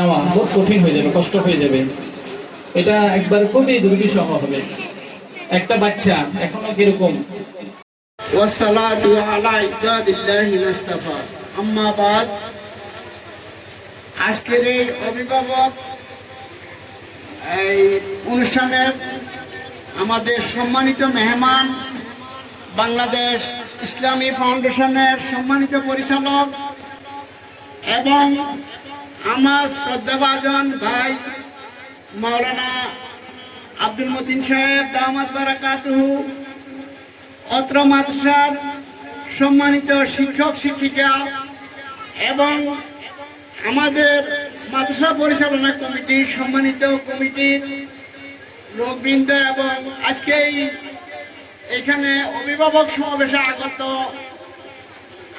নেওয়া খুব কঠিন হয়ে যাবে, কষ্ট হয়ে যাবে। এটা একবার খুবই দুর্বিষহ হবে। একটা বাচ্চা এখনও কীরকম? আজকের এই অভিভাবক, এই অনুষ্ঠানে আমাদের সম্মানিত মেহমান, বাংলাদেশ ইসলামী ফাউন্ডেশনের সম্মানিত পরিচালক এবং আমার শ্রদ্ধাভাজন ভাই মাওলানা আব্দুল মতিন সাহেব, দামাত বারাকাতুহু, অত্র মাদ্রাসার সম্মানিত শিক্ষক, শিক্ষিকা এবং আমাদের মাদ্রাসা পরিচালনা কমিটির সম্মানিত কমিটির লোকবৃন্দ এবং আজকে এখানে অভিভাবক সমাবেশে আগত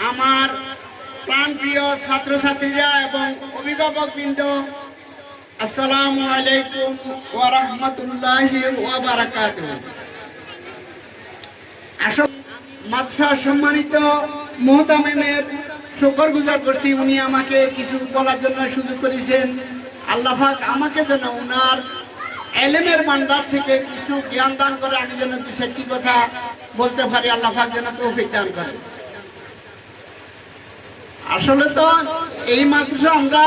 আমার প্রাণপ্রিয় ছাত্রছাত্রীরা এবং অভিভাবক বৃন্দ আসসালামু আলাইকুম ওয়া রাহমাতুল্লাহি ওয়া বারাকাতুহু। আসল মাদ্রাসা সম্মানিত মোহতামিমের শকর গুজার করছি। উনি আমাকে কিছু বলার জন্য সুযোগ করেছেন। আল্লাহ আমাকে যেন উনার এলেমের ভান্ডার থেকে কিছু জ্ঞান দান করে আমি যেন কিছু চারটি কথা বলতে পারি। আল্লাহ পাক যেন তৌফিক দান করে। আসলে তো এই মাদ্রাসা আমরা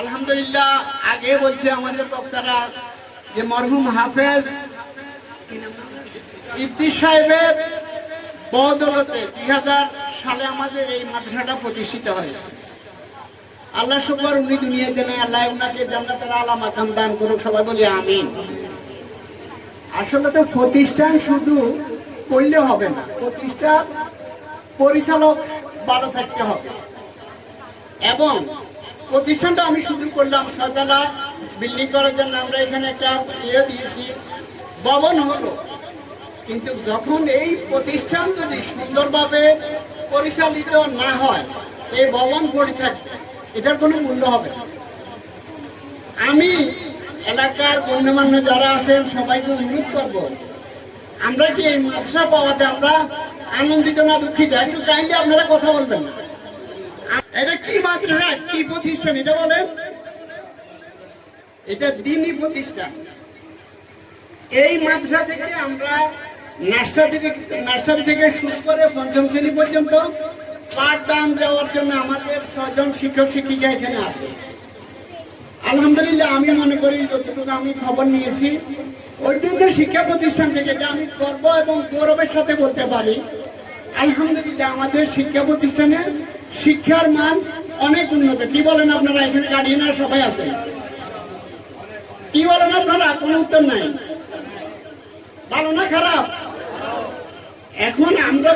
আলহামদুলিল্লাহ, আগে বলছে আমাদের বক্তারা যে মরহুম হাফেজ ইফতি সাহেবের বদলতে দুই হাজার সালে আমাদের এই মাদ্রাসাটা প্রতিষ্ঠিত হয়েছে। আল্লাহ শুকর, উনি দুনিয়াতে নেই আল্লাহ উনাকে জান্নাতের আলা মাকাম দান করুক, সবাই বলি আমিন। আসলে তো প্রতিষ্ঠান শুধু করলে হবে না, প্রতিষ্ঠান পরিচালক ভালো থাকতে হবে। এবং প্রতিষ্ঠানটা আমি শুধু করলাম সকালা বিল্ডিং করার জন্য আমরা এখানে একটা ইয়ে দিয়েছি। ভবন হলো। কিন্তু যখন এই প্রতিষ্ঠান যদি সুন্দরভাবে পরিচালিত না হয় এই ভবন পড়ে থাকবে। এটার কোনো মূল্য হবে আমি এলাকার গণ্যমান্য যারা আছেন, সবাইকে অনুরোধ করব, আমরা কি এই মাদ্রাসা পাওয়াতে আমরা আনন্দিত না দুঃখিত? একটু কাইন্ডলি আপনারা কথা বলবেন। এটা মাদ্রাসা কি প্রতিষ্ঠান এটা এটা দিনই প্রতিষ্ঠান। এই মাদ্রাসা থেকে আমরা নার্সারি নার্সারি থেকে শুরু করে পঞ্চম শ্রেণি পর্যন্ত পাঠদান যাওয়ার জন্য আমাদের ছজন শিক্ষক, শিক্ষিকা এখানে আলহামদুলিল্লাহ, আমি মনে করি যতটুকু আমি খবর নিয়েছি, অন্যান্য শিক্ষা প্রতিষ্ঠান থেকে এটা আমি গর্ব এবং গৌরবের সাথে বলতে পারি। আলহামদুলিল্লাহ, আমাদের শিক্ষা প্রতিষ্ঠানে শিক্ষার মান অনেক উন্নত। কি বলেন আপনারা? এখানে গার্ডিয়ানরা সবাই আছেন কি বলেন আপনারা? কোনো উত্তর নাই। ভালো না খারাপ? এখন আমরা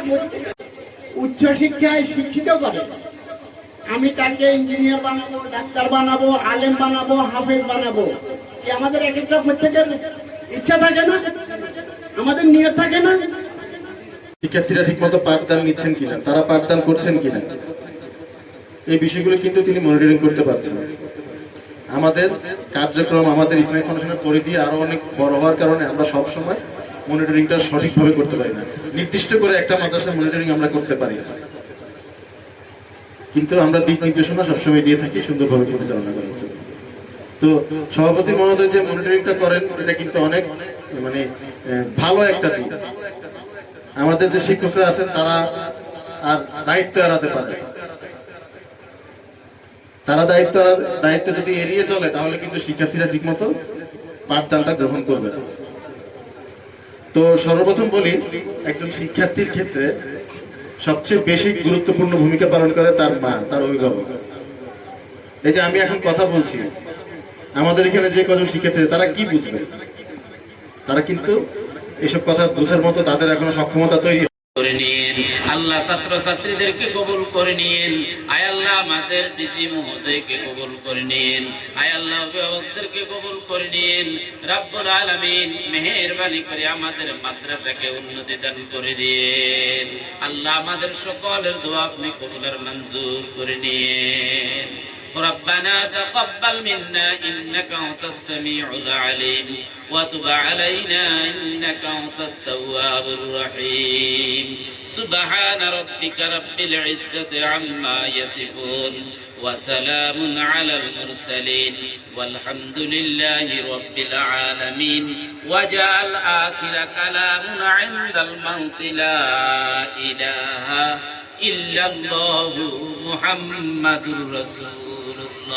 উচ্চ শিক্ষায় শিক্ষিত করে, আমি তাকে ইঞ্জিনিয়ার বানাবো, ডাক্তার বানাবো, আলেম বানাবো, হাফেজ বানাবো। কি আমাদের এক একটা প্রত্যেকের ইচ্ছা থাকে না? আমাদের নিয়ত থাকে না? শিক্ষার্থীরা ঠিক মতো পাঠদান নিচ্ছেন কিনা? তারা পাঠদান করছেন কিনা? এই বিষয়গুলো কিন্তু তিনি মনিটরিং করতে পারছেন। আমাদের কার্যক্রম, আমাদের ইসলামিক ফাউন্ডেশনের পরিধি আরও অনেক বড় হওয়ার কারণে আমরা সব সময় মনিটরিংটা সঠিকভাবে করতে পারি না নির্দিষ্ট করে একটা মাদ্রাসার মনিটরিং আমরা করতে পারি কিন্তু আমরা দিক নির্দেশনা সবসময় দিয়ে থাকি সুন্দরভাবে পরিচালনা করার জন্য তো সভাপতি মহোদয় যে মনিটরিংটা করেন, এটা কিন্তু অনেক মানে ভালো একটা দিক আমাদের যে শিক্ষকরা আছেন, তারা আর দায়িত্ব এড়াতে পারবে না। তারা দায়িত্ব দায়িত্ব যদি এড়িয়ে চলে, তাহলে কিন্তু শিক্ষার্থীরা ঠিকমতো পাঠদানটা গ্রহণ করবে না। তো সর্বপ্রথম বলি, একজন শিক্ষার্থীর ক্ষেত্রে সবচেয়ে বেশি গুরুত্বপূর্ণ ভূমিকা পালন করে তার মা, তার অভিভাবক। এই যে আমি এখন কথা বলছি, আমাদের এখানে যে কজন শিক্ষার্থী তারা কি বুঝবে? তারা কিন্তু এসব কথা বোঝার মতো তাদের এখনও সক্ষমতা তৈরি করে নিন আল্লাহ ছাত্র ছাত্রীদেরকে কবুল করে নিন আয় আল্লাহ আমাদের ডিসি মহোদয়কে কবুল করে নিন আয় আল্লাহ অভিভাবকদেরকে কবুল করে নিন রাব্বুল আলামিন মেহেরবানি করে আমাদের মাদ্রাসাকে উন্নতি দান করে দিন আল্লাহ আমাদের সকলের দোয়া আপনি কবুলের মঞ্জুর করে নিন ربنا تقبل منا إنك أنت السميع العليم وتب علينا إنك أنت التواب الرحيم. سبحان ربك رب العزة عما يصفون. وسلام على المرسلين والحمد لله رب العالمين. وجعل آخر كلامنا عند الموت لا إله إلا الله محمد رسول الله.